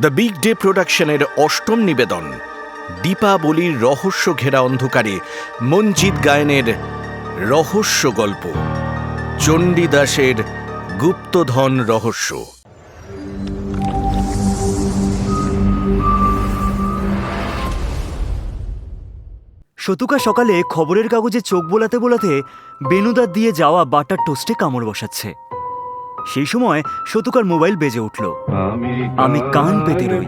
The big day প্রোডাকশনের অষ্টম নিবেদন, দীপাবলির রহস্য ঘেরা অন্ধকারে মঞ্জিত গায়নের রহস্য গল্প চণ্ডীদাসের গুপ্তধন রহস্য। শতুকা সকালে খবরের কাগজে চোখ বোলাতে বোলাতে বেনুদার দিয়ে যাওয়া বাটার টোস্টে কামড় বসাচ্ছে। সেই সময় শতুকার মোবাইল বেজে উঠল। আমি কান পেতে রই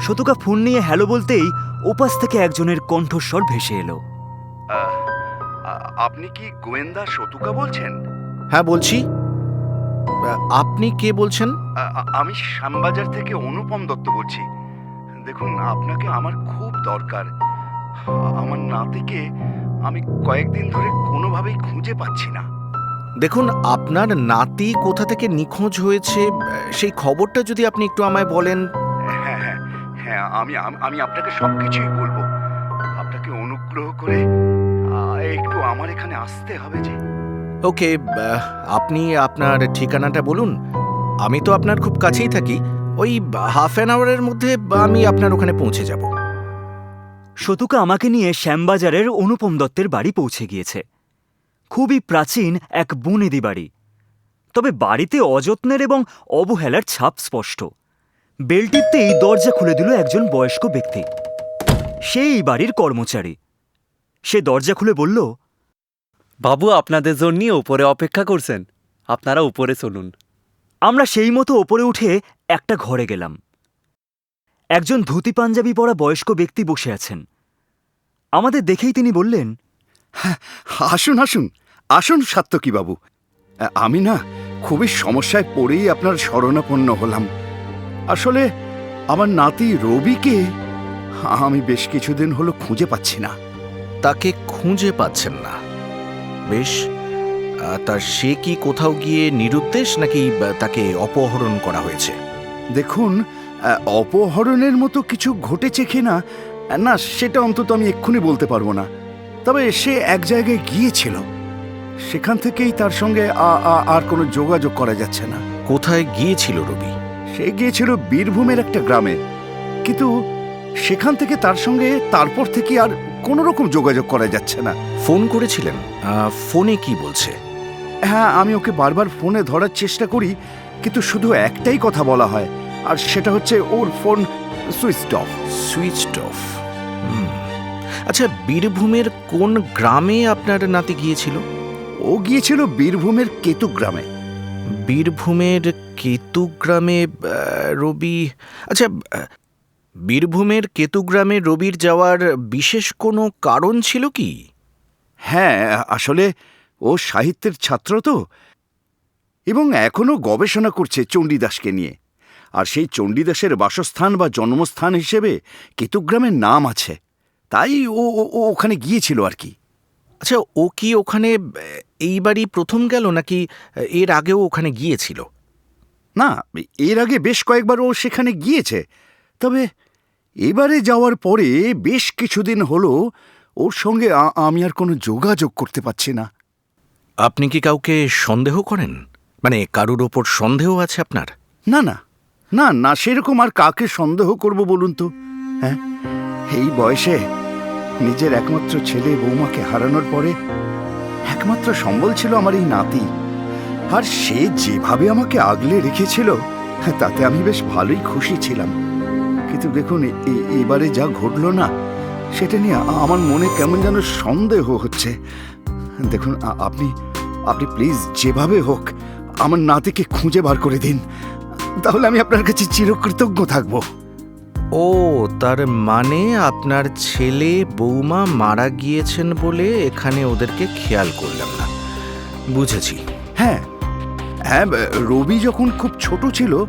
শতুকা ফোন নিয়ে হ্যালো বলতেই ওপাশ থেকে একজনের কণ্ঠস্বর ভেসে এলো। আপনি কি গোয়েন্দা শতুকা বলছেন? হ্যাঁ বলছি। আপনি কে বলছেন? আমি শ্যামবাজার থেকে অনুপম দত্ত বলছি। দেখুন আপনাকে আমার খুব দরকার। আমার নাতিকে আমি কয়েকদিন ধরে কোনোভাবেই খুঁজে পাচ্ছি না। দেখুন আপনার নাতি কোথা থেকে নিখোঁজ হয়েছে সেই খবরটা যদি আপনি একটু আমায় বলেন। হ্যাঁ হ্যাঁ হ্যাঁ আমি আমি আপনাকে সব কিছুই বলব। আপনাকে অনুগ্রহ করে একটু আমার এখানে আসতে হবে যে। ওকে আপনি আপনার ঠিকানাটা বলুন। আমি তো আপনার খুব কাছেই থাকি। ওই হাফ অ্যান আওয়ারের মধ্যে আমি আপনার ওখানে পৌঁছে যাব। শতুকা আমাকে নিয়ে শ্যামবাজারের অনুপম দত্তের বাড়ি পৌঁছে গিয়েছে। খুবই প্রাচীন এক বুনেদি বাড়ি। তবে বাড়িতে অযত্নের এবং অবহেলার ছাপ স্পষ্ট। বেল টিপতেই দরজা খুলে দিল একজন বয়স্ক ব্যক্তি। সেই বাড়ির কর্মচারী। সে দরজা খুলে বলল বাবু আপনাদের জন্য ওপরে অপেক্ষা করছেন। আপনারা উপরে চলুন। আমরা সেই মতো ওপরে উঠে একটা ঘরে গেলাম। একজন ধুতি পাঞ্জাবি পরা বয়স্ক ব্যক্তি বসে আছেন। আমাদের দেখেই তিনি বললেন আসুন আসুন। আসুন সাত্তকী বাবু। আমি না খুবই সমস্যায় পড়েই আপনার শরণাপন্ন হলাম। আসলে আমার নাতি রবিকে আমি বেশ কিছুদিন হলো খুঁজে পাচ্ছি না। তাকে খুঁজে পাচ্ছেন না। বেশ তা সে কি কোথাও গিয়ে নিরুদ্দেশ নাকি তাকে অপহরণ করা হয়েছে? দেখুন অপহরণের মতো কিছু ঘটেছে কিনা না সেটা অন্তত আমি এক্ষুনি বলতে পারব না। তবে সে এক জায়গায় গিয়েছিল। সেখান থেকেই তার সঙ্গে আ- আ- আর কোনো যোগাযোগ করা যাচ্ছে না। কোথায় গিয়েছিল রবি? সে গিয়েছিল বীরভূমের একটা গ্রামে। কিন্তু সেখান থেকে তার সঙ্গে তারপর থেকে আর কোনো রকম যোগাযোগ করা যাচ্ছে না। ফোন করেছিলেন? আহ, ফোনে কি বলছে? হ্যাঁ আমি ওকে বারবার ফোনে ধরার চেষ্টা করি কিন্তু শুধু একটাই কথা বলা হয় আর সেটা হচ্ছে ওর phone switch off. Switched off. আচ্ছা বীরভূমের কোন গ্রামে আপনার নাতি গিয়েছিল? ও গিয়েছিল বীরভূমের কেতু গ্রামে। বীরভূমের কেতু গ্রামে রবি আচ্ছা বীরভূমের কেতু গ্রামে রবির যাওয়ার বিশেষ কোনো কারণ ছিল কি? হ্যাঁ আসলে ও সাহিত্যের ছাত্র তো। এবং এখনও গবেষণা করছে চণ্ডীদাসকে নিয়ে। আর সেই চণ্ডীদাসের বাসস্থান বা জন্মস্থান হিসেবে কেতুগ্রামের নাম আছে। তাই ও ও- ওখানে গিয়েছিল আর কি। আচ্ছা ও কি ওখানে এইবারই প্রথম গেল নাকি এর আগেও ওখানে গিয়েছিল? না এর আগে বেশ কয়েকবার ও সেখানে গিয়েছে। তবে এবারে যাওয়ার পরে বেশ কিছুদিন হলো ওর সঙ্গে আমি আর কোনো যোগাযোগ করতে পারছি না। আপনি কি কাউকে সন্দেহ করেন? মানে কারুর ওপর সন্দেহ আছে আপনার? না না না না সেরকম আর কাকে সন্দেহ করব বলুন তো? হ্যাঁ এই বয়সে নিজের একমাত্র ছেলে বৌমাকে হারানোর পরে একমাত্র সম্বল ছিল আমার এই নাতি। আর সে যেভাবে আমাকে আগলে রেখেছিল, তাতে আমি বেশ ভালোই খুশি ছিলাম। কিন্তু দেখুন এবারে যা ঘটলো না, সেটা নিয়ে আমার মনে কেমন যেন সন্দেহ হচ্ছে। দেখুন আপনি আপনি প্লিজ যেভাবে হোক আমার নাতিকে খুঁজে বার করে দিন। তাহলে আমি আপনার কাছে চিরকৃতজ্ঞ থাকব। ও তার মানে আপনার ছেলে বৌমা মারা গিয়েছেন বলে এখানে ওদেরকে খেয়াল করলাম না। বুঝেছি। হ্যাঁ। হ্যাঁ রবি যখন খুব ছোট ছিল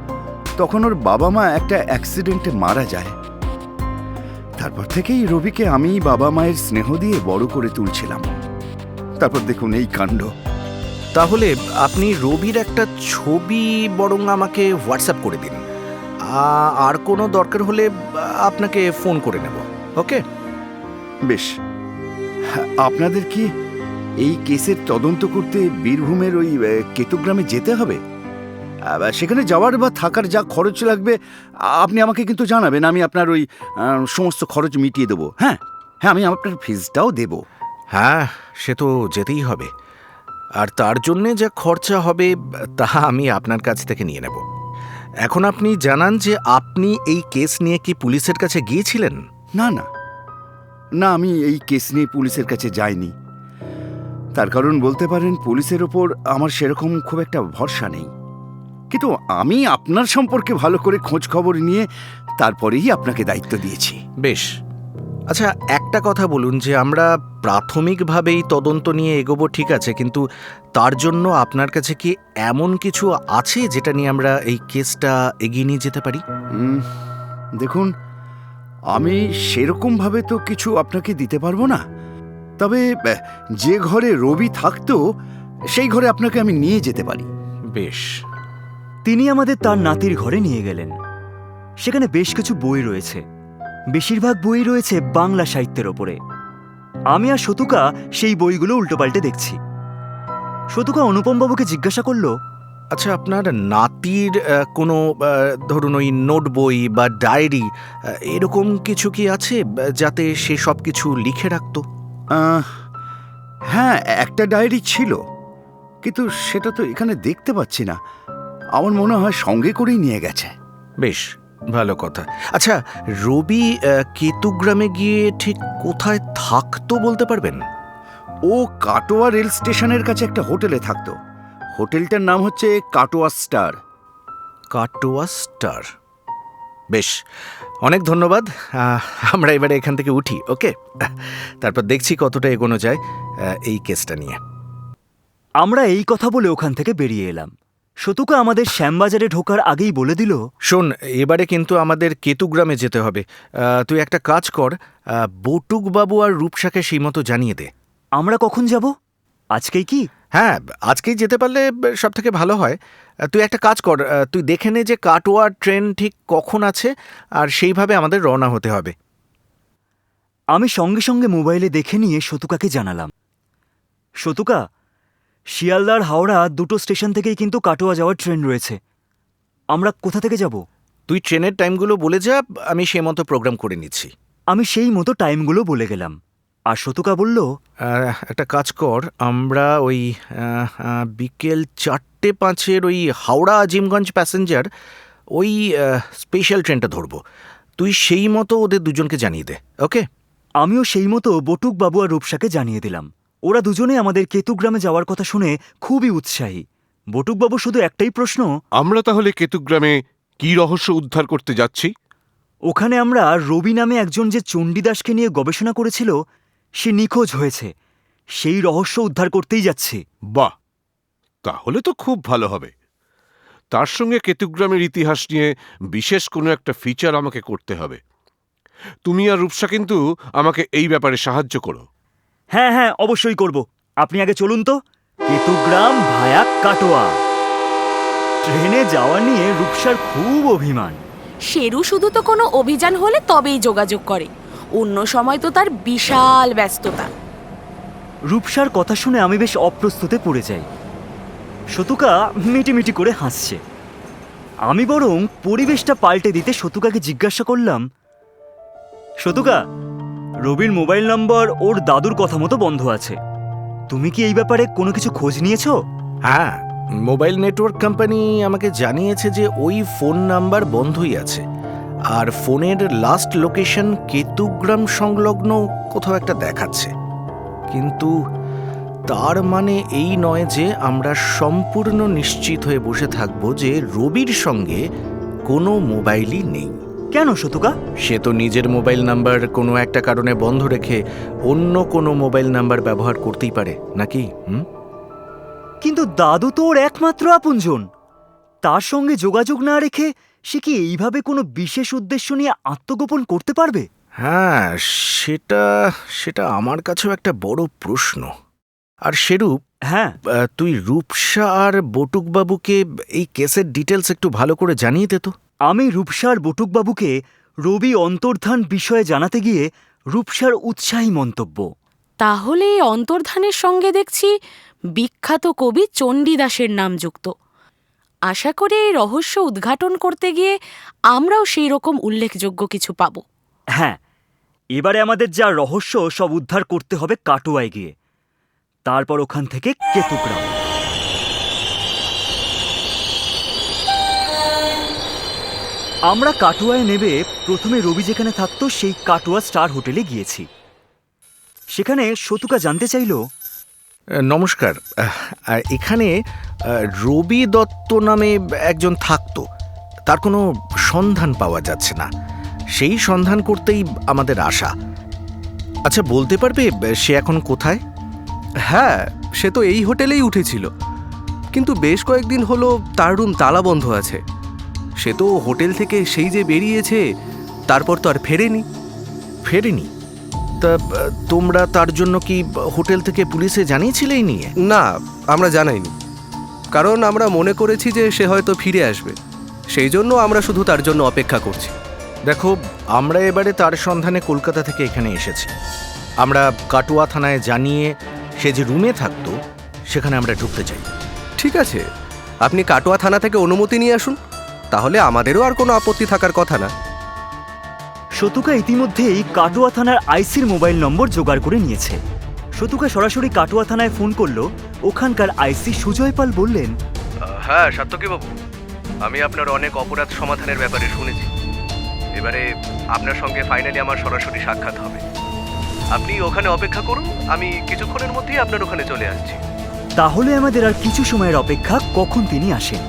তখন ওর বাবা মা একটা অ্যাক্সিডেন্টে মারা যায়। তারপর থেকেই রবিকে আমি বাবা মায়ের স্নেহ দিয়ে বড় করে তুলছিলাম। তারপর দেখুন এই কাণ্ড। তাহলে আপনি রবির একটা ছবি বরং আমাকে হোয়াটসঅ্যাপ করে দিন। আর কোনো দরকার হলে আপনাকে ফোন করে নেব ওকে? বেশ। হ্যাঁ, আপনাদের কি এই কেসের তদন্ত করতে বীরভূমের ওই কেতুগ্রামে যেতে হবে? সেখানে যাওয়ার বা থাকার যা খরচ লাগবে আপনি আমাকে কিন্তু জানাবেন আমি আপনার ওই সমস্ত খরচ মিটিয়ে দেবো হ্যাঁ? হ্যাঁ আমি আপনার ফিজটাও দেবো। হ্যাঁ সে তো যেতেই হবে। আর তার জন্যে যা খরচা হবে তা আমি আপনার কাছ থেকে নিয়ে নেব। এখন আপনি জানান যে আপনি এই কেস নিয়ে কি পুলিশের কাছে গিয়েছিলেন? না না। না আমি এই কেস নিয়ে পুলিশের কাছে যাইনি। তার কারণ বলতে পারেন পুলিশের ওপর আমার সেরকম খুব একটা ভরসা নেই। কিন্তু আমি আপনার সম্পর্কে ভালো করে খোঁজ খবর নিয়ে তারপরেই আপনাকে দায়িত্ব দিয়েছি। বেশ। আচ্ছা একটা কথা বলুন যে আমরা প্রাথমিকভাবেই তদন্ত নিয়ে এগোবো ঠিক আছে কিন্তু তার জন্য আপনার কাছে কি এমন কিছু আছে যেটা নিয়ে আমরা এই কেসটা এগিয়ে নিয়ে যেতে পারি? দেখুন আমি সেরকমভাবে তো কিছু আপনাকে দিতে পারব না। তবে যে ঘরে রবি থাকতো সেই ঘরে আপনাকে আমি নিয়ে যেতে পারি। বেশ। তিনি আমাদের তার নাতির ঘরে নিয়ে গেলেন। সেখানে বেশ কিছু বই রয়েছে। বেশিরভাগ বই রয়েছে বাংলা সাহিত্যের ওপরে। আমি আর শতুকা সেই বইগুলো উল্টোপাল্টে দেখছি। শতুকা অনুপমবাবুকে জিজ্ঞাসা করল আচ্ছা আপনার নাতির কোনো ধরুন ওই নোট বই বা ডায়েরি এরকম কিছু কি আছে যাতে সে সব কিছু লিখে রাখতো? আহ, হ্যাঁ একটা ডায়েরি ছিল কিন্তু সেটা তো এখানে দেখতে পাচ্ছি না। আমার মনে হয় সঙ্গে করেই নিয়ে গেছে। বেশ ভালো কথা। আচ্ছা রবি কেতুগ্রামে গিয়ে ঠিক কোথায় থাকতো বলতে পারবেন? ও কাটোয়া রেল স্টেশনের কাছে একটা হোটেলে থাকতো। হোটেলটার নাম হচ্ছে কাটোয়া স্টার। কাটোয়া স্টার? বেশ অনেক ধন্যবাদ। আমরা এবারে এখান থেকে উঠি ওকে? তারপর দেখছি কতটা এগোনো যায় এই কেসটা নিয়ে। আমরা এই কথা বলে ওখান থেকে বেরিয়ে এলাম। শতুকা আমাদের শ্যামবাজারে ঢোকার আগেই বলে দিল শোন এবারে কিন্তু আমাদের কেতুগ্রামে যেতে হবে। আহ, তুই একটা কাজ কর আহ, বটুকবাবু আর রূপসাকে সেই মতো জানিয়ে দে। আমরা কখন যাব? আজকেই কি? হ্যাঁ আজকেই যেতে পারলে সব থেকে ভালো হয়। আহ, তুই একটা কাজ কর আহ, তুই দেখে নে যে কাটোয়ার ট্রেন ঠিক কখন আছে আর সেইভাবে আমাদের রওনা হতে হবে। আমি সঙ্গে সঙ্গে মোবাইলে দেখে নিয়ে শতুকাকে জানালাম। শতুকা শিয়ালদার হাওড়া দুটো স্টেশন থেকেই কিন্তু কাটোয়া যাওয়ার ট্রেন রয়েছে। আমরা কোথা থেকে যাব? তুই ট্রেনের টাইমগুলো বলে যা আমি সে মতো প্রোগ্রাম করে নিচ্ছি। আমি সেই মতো টাইমগুলো বলে গেলাম। আর শতুকা বলল একটা কাজ কর আমরা ওই বিকেল চারটে পাঁচের ওই হাওড়া আজিমগঞ্জ প্যাসেঞ্জার ওই স্পেশাল ট্রেনটা ধরবো। তুই সেই মতো ওদের দুজনকে জানিয়ে দে ওকে আমিও সেই মতো বটুক বাবু আর রূপসাকে জানিয়ে দিলাম। ওরা দুজনে আমাদের কেতুগ্রামে যাওয়ার কথা শুনে খুবই উৎসাহী। বটুকবাবু শুধু একটাই প্রশ্ন? আমরা তাহলে কেতুগ্রামে কি রহস্য উদ্ধার করতে যাচ্ছি? ওখানে আমরা রবি নামে একজন যে চণ্ডীদাসকে নিয়ে গবেষণা করেছিল সে নিখোঁজ হয়েছে। সেই রহস্য উদ্ধার করতেই যাচ্ছি। বাহ! তাহলে তো খুব ভালো হবে। তার সঙ্গে কেতুগ্রামের ইতিহাস নিয়ে বিশেষ কোনো একটা ফিচার আমাকে করতে হবে। তুমি আর রূপসা কিন্তু আমাকে এই ব্যাপারে সাহায্য করো। হ্যাঁ হ্যাঁ অবশ্যই করব। আপনি আগে চলুন তো। কেতুগ্রাম ভায়া কাটোয়া। ট্রেনে যাওয়া নিয়ে রূপসার খুব অভিমান। শেরু শুধু তো কোনো অভিযান হলে তবেই যোগাযোগ করে। অন্য সময় তো তার বিশাল ব্যস্ততা। রূপসার কথা শুনে আমি বেশ অপ্রস্তুতে পড়ে যাই। শতুকা মিটিমিটি করে হাসছে। আমি বরং পরিবেশটা পাল্টে দিতে শতুকাকে জিজ্ঞাসা করলাম শতুকা রবির মোবাইল নম্বর ওর দাদুর কথা মতো বন্ধ আছে। তুমি কি এই ব্যাপারে কোনো কিছু খোঁজ নিয়েছো? হ্যাঁ মোবাইল নেটওয়ার্ক কোম্পানি আমাকে জানিয়েছে যে ওই ফোন নাম্বার বন্ধই আছে। আর ফোনের লাস্ট লোকেশন কেতুগ্রাম সংলগ্ন কোথাও একটা দেখাচ্ছে। কিন্তু তার মানে এই নয় যে আমরা সম্পূর্ণ নিশ্চিত হয়ে বসে থাকব যে রবির সঙ্গে কোনো মোবাইলই নেই। কেন শতুকা? সে তো নিজের মোবাইল নাম্বার কোনো একটা কারণে বন্ধ রেখে অন্য কোনো মোবাইল নাম্বার ব্যবহার করতেই পারে নাকি? হুম? কিন্তু দাদু তো ওর একমাত্র আপনজন। তার সঙ্গে যোগাযোগ না রেখে সে কি এইভাবে কোনো বিশেষ উদ্দেশ্য নিয়ে আত্মগোপন করতে পারবে? হ্যাঁ সেটা সেটা আমার কাছেও একটা বড় প্রশ্ন। আর সেরূপ হ্যাঁ। তুই রূপসা আর বটুকবাবুকে এই কেসের ডিটেলস একটু ভালো করে জানিয়ে দে তো। আমি রূপসার বটুকবাবুকে রবি অন্তর্ধান বিষয়ে জানাতে গিয়ে রূপসার উৎসাহী মন্তব্য। তাহলে এই অন্তর্ধানের সঙ্গে দেখছি বিখ্যাত কবি চণ্ডীদাসের নাম যুক্ত। আশা করি এই রহস্য উদ্ঘাটন করতে গিয়ে আমরাও সেই রকম উল্লেখযোগ্য কিছু পাব। হ্যাঁ এবারে আমাদের যা রহস্য সব উদ্ধার করতে হবে কাটোয়ায় গিয়ে। তারপর ওখান থেকে কেতুগ্রাম। আমরা কাটোয়ায় নেবে প্রথমে রবি যেখানে থাকতো সেই কাটোয়া স্টার হোটেলে গিয়েছি। সেখানে শতুকা জানতে চাইল নমস্কার। এখানে রবি দত্ত নামে একজন থাকতো। তার কোনো সন্ধান পাওয়া যাচ্ছে না। সেই সন্ধান করতেই আমাদের আশা। আচ্ছা বলতে পারবে সে এখন কোথায়? হ্যাঁ সে তো এই হোটেলেই উঠেছিল। কিন্তু বেশ কয়েকদিন হলো তার রুম তালা বন্ধ আছে। সে তো হোটেল থেকে সেই যে বেরিয়েছে তারপর তো আর ফেরেনি। ফেরেনি? তা তোমরা তার জন্য কি হোটেল থেকে পুলিশে জানিয়েছিলে নিয়ে? না আমরা জানাইনি। কারণ আমরা মনে করেছি যে সে হয়তো ফিরে আসবে। সেই জন্য আমরা শুধু তার জন্য অপেক্ষা করছি। দেখো আমরা এবারে তার সন্ধানে কলকাতা থেকে এখানে এসেছি। আমরা কাটুয়া থানায় জানিয়ে সে যে রুমে থাকতো সেখানে আমরা ঢুকতে চাই। ঠিক আছে। আপনি কাটোয়া থানা থেকে অনুমতি নিয়ে আসুন। তাহলে আমাদেরও আর কোনো আপত্তি থাকার কথা না। শতুকা ইতিমধ্যেই কাটোয়া থানার আইসির মোবাইল নম্বর জোগাড় করে নিয়েছে। শতুকা সরাসরি কাটোয়া থানায় ফোন করল ওখানকার আইসি সুজয় পাল বললেন হ্যাঁ সাত্যকীবাবু আমি আপনার অনেক অপরাধ সমাধানের ব্যাপারে শুনেছি। এবারে আপনার সঙ্গে ফাইনালি আমার সরাসরি সাক্ষাৎ হবে। আপনি ওখানে অপেক্ষা করুন আমি কিছুক্ষণের মধ্যেই আপনার ওখানে চলে আসছি। তাহলে আমাদের আর কিছু সময়ের অপেক্ষা কখন তিনি আসেন?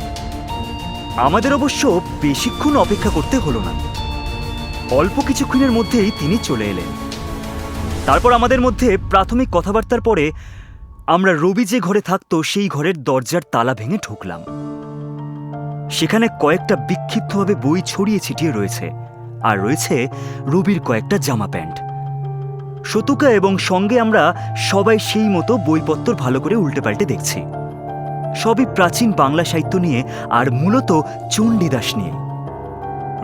আমাদের অবশ্য বেশিক্ষণ অপেক্ষা করতে হলো না। অল্প কিছুক্ষণের মধ্যেই তিনি চলে এলেন। তারপর আমাদের মধ্যে প্রাথমিক কথাবার্তার পরে আমরা রবি যে ঘরে থাকতো, সেই ঘরের দরজার তালা ভেঙে ঢুকলাম। সেখানে কয়েকটা বিক্ষিপ্তভাবে বই ছড়িয়ে ছিটিয়ে রয়েছে, আর রয়েছে রবির কয়েকটা জামা প্যান্ট। শতুকা এবং সঙ্গে আমরা সবাই সেই মতো বইপত্র ভালো করে উল্টে পাল্টে দেখছি। সবই প্রাচীন বাংলা সাহিত্য নিয়ে আর মূলত চণ্ডীদাস নিয়ে।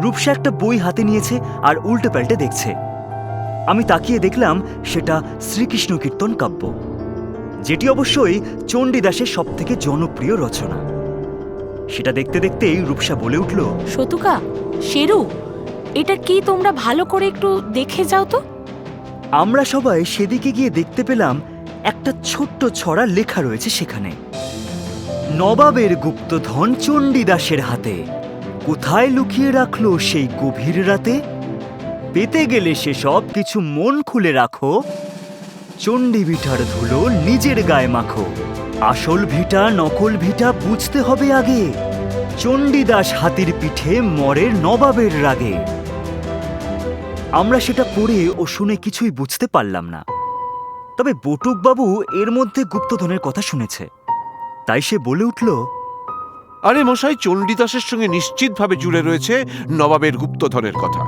রূপসা একটা বই হাতে নিয়েছে আর উল্টে পাল্টে দেখছে। আমি তাকিয়ে দেখলাম সেটা শ্রীকৃষ্ণ কীর্তন কাব্য। যেটি অবশ্যই চণ্ডীদাসের সবথেকে জনপ্রিয় রচনা। সেটা দেখতে দেখতেই রূপসা বলে উঠল শতুকা শেরু এটা কি তোমরা ভালো করে একটু দেখে যাও তো? আমরা সবাই সেদিকে গিয়ে দেখতে পেলাম একটা ছোট্ট ছড়া লেখা রয়েছে সেখানে। নবাবের গুপ্তধন চণ্ডীদাসের হাতে। কোথায় লুকিয়ে রাখল সেই গভীর রাতে? পেতে গেলে সে সব কিছু মন খুলে রাখো। চণ্ডী ভিটার ধুলো নিজের গায়ে মাখো। আসল ভিটা, নকল ভিটা বুঝতে হবে আগে। চণ্ডীদাস হাতির পিঠে মরের নবাবের রাগে। আমরা সেটা পড়ে ও শুনে কিছুই বুঝতে পারলাম না। তবে বটুকবাবু এর মধ্যে গুপ্তধনের কথা শুনেছে। তাই সে বলে উঠল আরে মশাই চণ্ডীদাসের সঙ্গে নিশ্চিতভাবে জুড়ে রয়েছে নবাবের গুপ্তধনের কথা।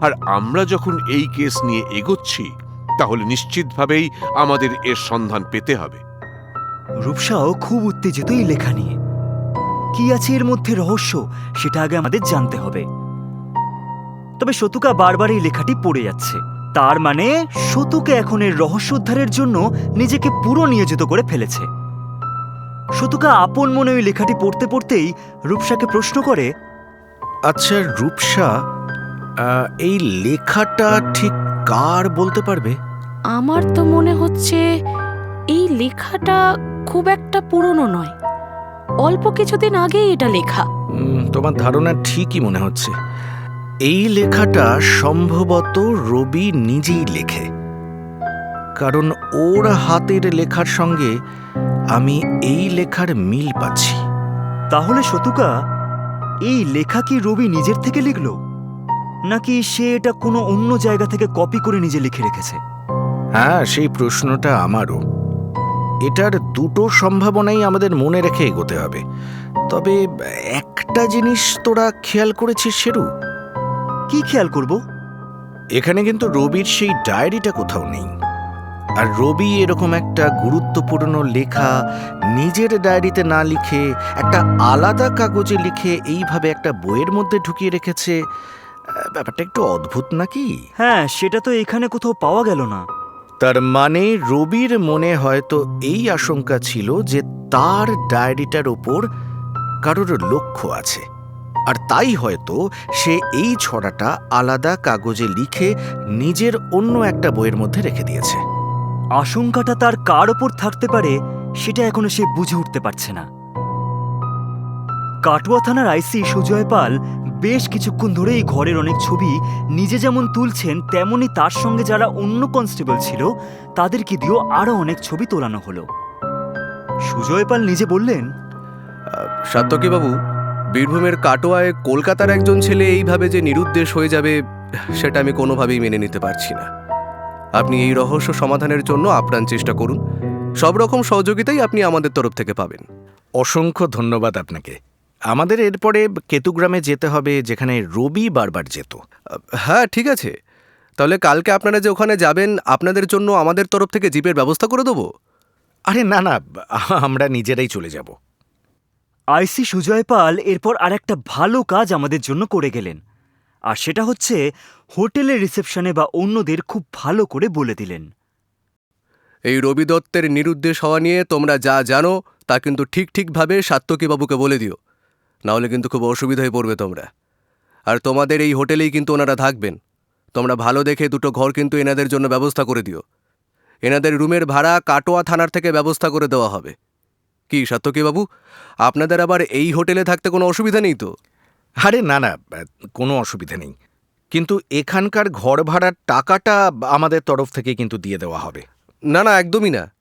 আর আমরা যখন এই কেস নিয়ে এগোচ্ছি তাহলে নিশ্চিতভাবেই আমাদের এর সন্ধান পেতে হবে। রূপসাও খুব উত্তেজিত এই লেখা নিয়ে কি আছে এর মধ্যে রহস্য সেটা আগে আমাদের জানতে হবে। তবে শতুকা বারবার এই লেখাটি পড়ে যাচ্ছে। তার মানে শতুকা এখন এর রহস্য উদ্ধারের জন্য নিজেকে পুরো নিয়োজিত করে ফেলেছে। শতুকা আপন মনে ওই লেখাটি পড়তে পড়তেই রূপসাকে প্রশ্ন করে আচ্ছা রূপসা আহ, এই লেখাটা ঠিক কার বলতে পারবে? আমার তো মনে হচ্ছে এই লেখাটা খুব একটা পুরনো নয়। অল্প কিছুদিন আগেই এটা লেখা। উম, তোমার ধারণা ঠিকই মনে হচ্ছে। এই লেখাটা সম্ভবত রবি নিজেই লেখে। কারণ ওর হাতের লেখার সঙ্গে আমি এই লেখার মিল পাচ্ছি। তাহলে শতুকা এই লেখা কি রবি নিজের থেকে লিখল? নাকি সে এটা কোনো অন্য জায়গা থেকে কপি করে নিজে লিখে রেখেছে? হ্যাঁ সেই প্রশ্নটা আমারও। এটার দুটো সম্ভাবনাই আমাদের মনে রেখে এগোতে হবে। তবে একটা জিনিস তোরা খেয়াল করেছিস শেরু কি খেয়াল করব? এখানে কিন্তু রবির সেই ডায়েরিটা কোথাও নেই। আর রবি এরকম একটা গুরুত্বপূর্ণ লেখা নিজের ডায়েরিতে না লিখে একটা আলাদা কাগজে লিখে এইভাবে একটা বইয়ের মধ্যে ঢুকিয়ে রেখেছে ব্যাপারটা একটু অদ্ভুত নাকি? হ্যাঁ সেটা তো এখানে কোথাও পাওয়া গেল না। তার মানে রবির মনে হয়তো এই আশঙ্কা ছিল যে তার ডায়েরিটার ওপর কারোর লক্ষ্য আছে। আর তাই হয়তো সে এই ছড়াটা আলাদা কাগজে লিখে নিজের অন্য একটা বইয়ের মধ্যে রেখে দিয়েছে। আশঙ্কাটা তার কার ওপর থাকতে পারে, সেটা এখনও সে বুঝে উঠতে পারছে না। কাটুয়া থানার আইসি সুজয় পাল বেশ কিছুক্ষণ ধরে এই ঘরের অনেক ছবি নিজে যেমন তুলছেন, তেমনি তার সঙ্গে যারা অন্য কনস্টেবল ছিল তাদেরকে দিয়েও আরও অনেক ছবি তোলানো হলো। সুজয় পাল নিজে বললেন বাবু, বীরভূমের কাটোয়ায় কলকাতার একজন ছেলে এইভাবে যে নিরুদ্দেশ হয়ে যাবে, সেটা আমি কোনোভাবেই মেনে নিতে পারছি না। আপনি এই রহস্য সমাধানের জন্য আপ্রাণ চেষ্টা করুন। সব রকম সহযোগিতাই আপনি আমাদের তরফ থেকে পাবেন। অসংখ্য ধন্যবাদ আপনাকে। আমাদের এরপরে কেতুগ্রামে যেতে হবে যেখানে রবি বারবার যেত। হ্যাঁ ঠিক আছে। তাহলে কালকে আপনারা যে ওখানে যাবেন আপনাদের জন্য আমাদের তরফ থেকে জিপের ব্যবস্থা করে দেবো? আরে না না আমরা নিজেরাই চলে যাব। আইসি সুজয় পাল এরপর আর একটা ভালো কাজ আমাদের জন্য করে গেলেন। আর সেটা হচ্ছে হোটেলের রিসেপশনে বা অন্যদের খুব ভালো করে বলে দিলেন। এই রবি দত্তের নিরুদ্দেশ হওয়া নিয়ে তোমরা যা জানো তা কিন্তু ঠিক ঠিকভাবে সাত্যকী বাবুকে বলে দিও। নাহলে কিন্তু খুব অসুবিধায় পড়বে তোমরা। আর তোমাদের এই হোটেলেই কিন্তু ওনারা থাকবেন। তোমরা ভালো দেখে দুটো ঘর কিন্তু এনাদের জন্য ব্যবস্থা করে দিও। এনাদের রুমের ভাড়া কাটোয়া থানার থেকে ব্যবস্থা করে দেওয়া হবে। কি সাত্যকী বাবু আপনাদের আবার এই হোটেলে থাকতে কোনো অসুবিধা নেই তো? আরে না না কোনো অসুবিধা নেই। কিন্তু এখানকার ঘর ভাড়ার টাকাটা আমাদের তরফ থেকে কিন্তু দিয়ে দেওয়া হবে। না না একদমই না।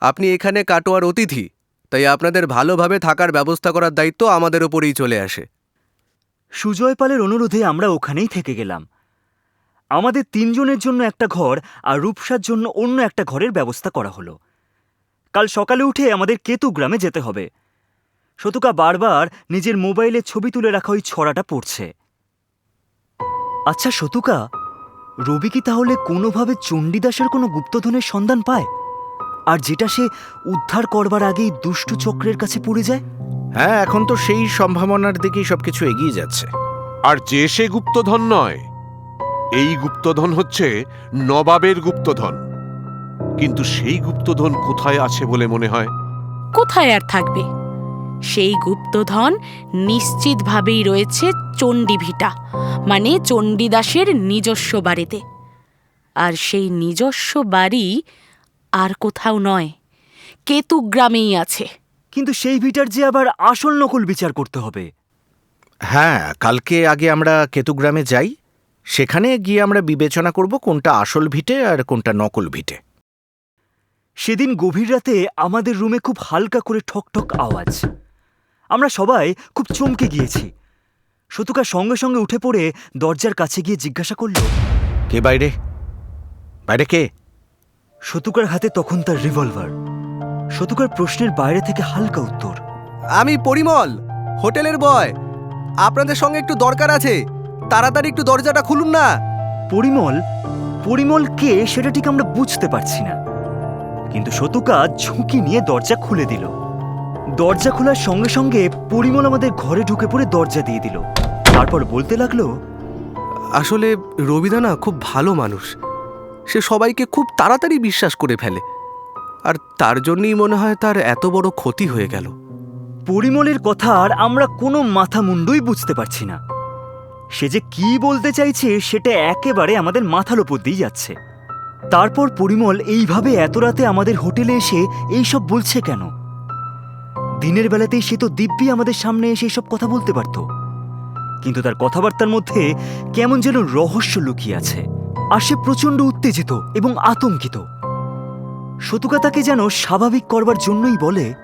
আপনি এখানে কাটোয়ার অতিথি তাই আপনাদের ভালোভাবে থাকার ব্যবস্থা করার দায়িত্ব আমাদের ওপরেই চলে আসে। সুজয় পালের অনুরোধে আমরা ওখানেই থেকে গেলাম। আমাদের তিনজনের জন্য একটা ঘর আর রূপসার জন্য অন্য একটা ঘরের ব্যবস্থা করা হলো। কাল সকালে উঠে আমাদের কেতু গ্রামে যেতে হবে। শতুকা বারবার নিজের মোবাইলে ছবি তুলে রাখা ওই ছড়াটা পড়ছে। আচ্ছা শতুকা রবি কি তাহলে কোনোভাবে চণ্ডীদাসের কোনো গুপ্তধনের সন্ধান পায়? আর যেটা সে উদ্ধার করবার আগেই দুষ্টু চক্রের কাছে পড়ে যায়? হ্যাঁ এখন তো সেই সম্ভাবনার দিকেই সবকিছু এগিয়ে যাচ্ছে। আর যে সে গুপ্তধন নয় এই গুপ্তধন হচ্ছে নবাবের গুপ্তধন। কিন্তু সেই গুপ্তধন কোথায় আছে বলে মনে হয়? কোথায় আর থাকবে? সেই গুপ্তধন নিশ্চিতভাবেই রয়েছে চণ্ডীভিটা মানে চণ্ডীদাসের নিজস্ব বাড়িতে। আর সেই নিজস্ব বাড়ি আর কোথাও নয় কেতুগ্রামেই আছে। কিন্তু সেই ভিটার যে আবার আসল নকল বিচার করতে হবে। হ্যাঁ কালকে আগে আমরা কেতুগ্রামে যাই সেখানে গিয়ে আমরা বিবেচনা করব কোনটা আসল ভিটে আর কোনটা নকল ভিটে। সেদিন গভীর রাতে আমাদের রুমে খুব হালকা করে ঠক ঠক আওয়াজ। আমরা সবাই খুব চমকে গিয়েছি। শতুকা সঙ্গে সঙ্গে উঠে পড়ে দরজার কাছে গিয়ে জিজ্ঞাসা করল কে বাইরে? বাইরে কে? শতুকার হাতে তখন তার রিভলভার। শতুকার প্রশ্নের বাইরে থেকে হালকা উত্তর আমি পরিমল হোটেলের বয়। আপনাদের সঙ্গে একটু দরকার আছে। তাড়াতাড়ি একটু দরজাটা খুলুন না। পরিমল পরিমল কে সেটা ঠিক আমরা বুঝতে পারছি না। কিন্তু শতুকা ঝুঁকি নিয়ে দরজা খুলে দিল। দরজা খোলার সঙ্গে সঙ্গে পরিমল আমাদের ঘরে ঢুকে পড়ে দরজা দিয়ে দিল। তারপর বলতে লাগল আসলে রবিদা না খুব ভালো মানুষ। সে সবাইকে খুব তাড়াতাড়ি বিশ্বাস করে ফেলে। আর তার জন্যই মনে হয় তার এত বড় ক্ষতি হয়ে গেল। পরিমলের কথা আর আমরা কোনো মাথা মুন্ডুই বুঝতে পারছি না। সে যে কি বলতে চাইছে সেটা একেবারে আমাদের মাথার ওপর দিয়ে যাচ্ছে। তারপর পরিমল এইভাবে এত রাতে আমাদের হোটেলে এসে এইসব বলছে কেন? দিনের বেলাতেই সে তো দিব্যি আমাদের সামনে এসে এসব কথা বলতে পারত। কিন্তু তার কথাবার্তার মধ্যে কেমন যেন রহস্য লুকিয়ে আছে। আর সে প্রচণ্ড উত্তেজিত এবং আতঙ্কিত। শতুকা তাকে যেন স্বাভাবিক করবার জন্যই বলে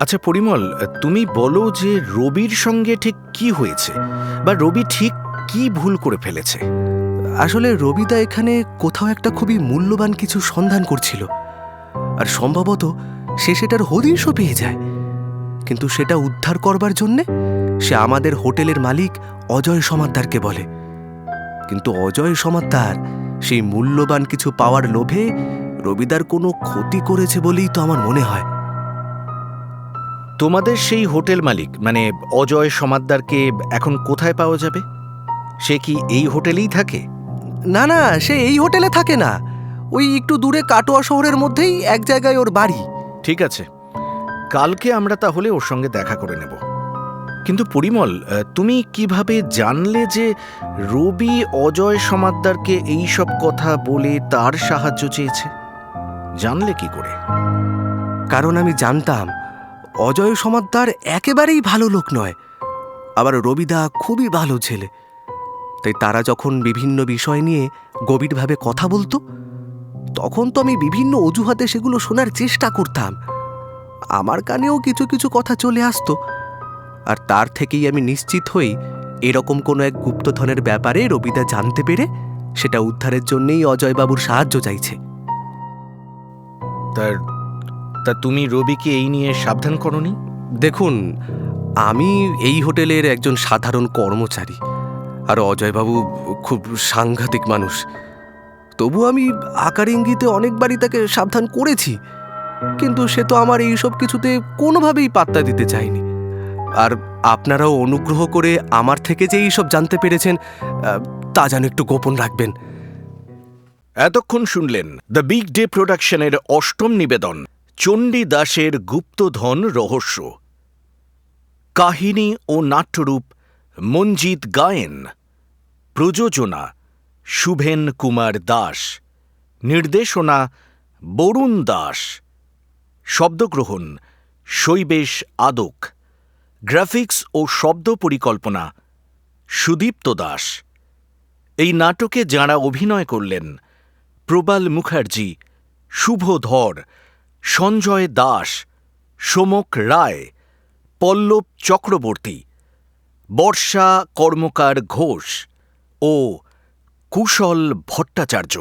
আচ্ছা পরিমল তুমি বলো যে রবির সঙ্গে ঠিক কি হয়েছে? বা রবি ঠিক কি ভুল করে ফেলেছে? আসলে রবিদা এখানে কোথাও একটা খুবই মূল্যবান কিছু সন্ধান করছিল। আর সম্ভবত সে সেটার হদিশও পেয়ে যায়। কিন্তু সেটা উদ্ধার করবার জন্যে সে আমাদের হোটেলের মালিক অজয় সমাদ্দারকে বলে। কিন্তু অজয় সমাদ্দার সেই মূল্যবান কিছু পাওয়ার লোভে রবিদার কোনো ক্ষতি করেছে বলেই তো আমার মনে হয়। তোমাদের সেই হোটেল মালিক মানে অজয় সমাদ্দারকে এখন কোথায় পাওয়া যাবে? সে কি এই হোটেলেই থাকে? না না সে এই হোটেলে থাকে না। ওই একটু দূরে কাটোয়া শহরের মধ্যেই এক জায়গায় ওর বাড়ি। ঠিক আছে। কালকে আমরা তাহলে ওর সঙ্গে দেখা করে নেব। কিন্তু পরিমল তুমি কীভাবে জানলে যে রবি অজয় সমাদ্দারকে এই সব কথা বলে তার সাহায্য চেয়েছে? জানলে কি করে? কারণ আমি জানতাম, অজয় সমাদ্দার একেবারেই ভালো লোক নয়। আবার রবিদা খুবই ভালো ছেলে। তাই তারা যখন বিভিন্ন বিষয় নিয়ে গভীরভাবে কথা বলতো, তখন তো আমি বিভিন্ন অজুহাতে সেগুলো শোনার চেষ্টা করতাম। আমার কানেও কিছু কিছু কথা চলে আসতো। আর তার থেকেই আমি নিশ্চিত হই এরকম কোনো এক গুপ্তধনের ব্যাপারে রবিদা জানতে পেরে সেটা উদ্ধারের জন্যেই অজয়বাবুর সাহায্য চাইছে। তার তা তুমি রবিকে এই নিয়ে সাবধান করনি? দেখুন আমি এই হোটেলের একজন সাধারণ কর্মচারী আর অজয়বাবু খুব সাংঘাতিক মানুষ। তবু আমি আকার ইঙ্গিতে অনেকবারই তাকে সাবধান করেছি। কিন্তু সে তো আমার এই সব কিছুতে কোনোভাবেই পাত্তা দিতে চায়নি। আর আপনারাও অনুগ্রহ করে আমার থেকে যে এই সব জানতে পেরেছেন তা যেন একটু গোপন রাখবেন। এতক্ষণ শুনলেন দ্য বিগ ডে প্রোডাকশনের অষ্টম নিবেদন, চণ্ডী দাসের গুপ্তধন রহস্য। কাহিনী ও নাট্যরূপ মঞ্জিত গায়েন, প্রযোজনা শুভেন কুমার দাস, নির্দেশনা বরুণ দাস। শব্দগ্রহণ, শৈবেশ আদক, গ্রাফিক্স ও শব্দ পরিকল্পনা, সুদীপ্ত দাস। এই নাটকে যাঁরা অভিনয় করলেন, প্রবাল মুখার্জি শুভ ধর সঞ্জয় দাস, সোমক রায়, পল্লব চক্রবর্তী, বর্ষা কর্মকার ঘোষ ও কুশল ভট্টাচার্য।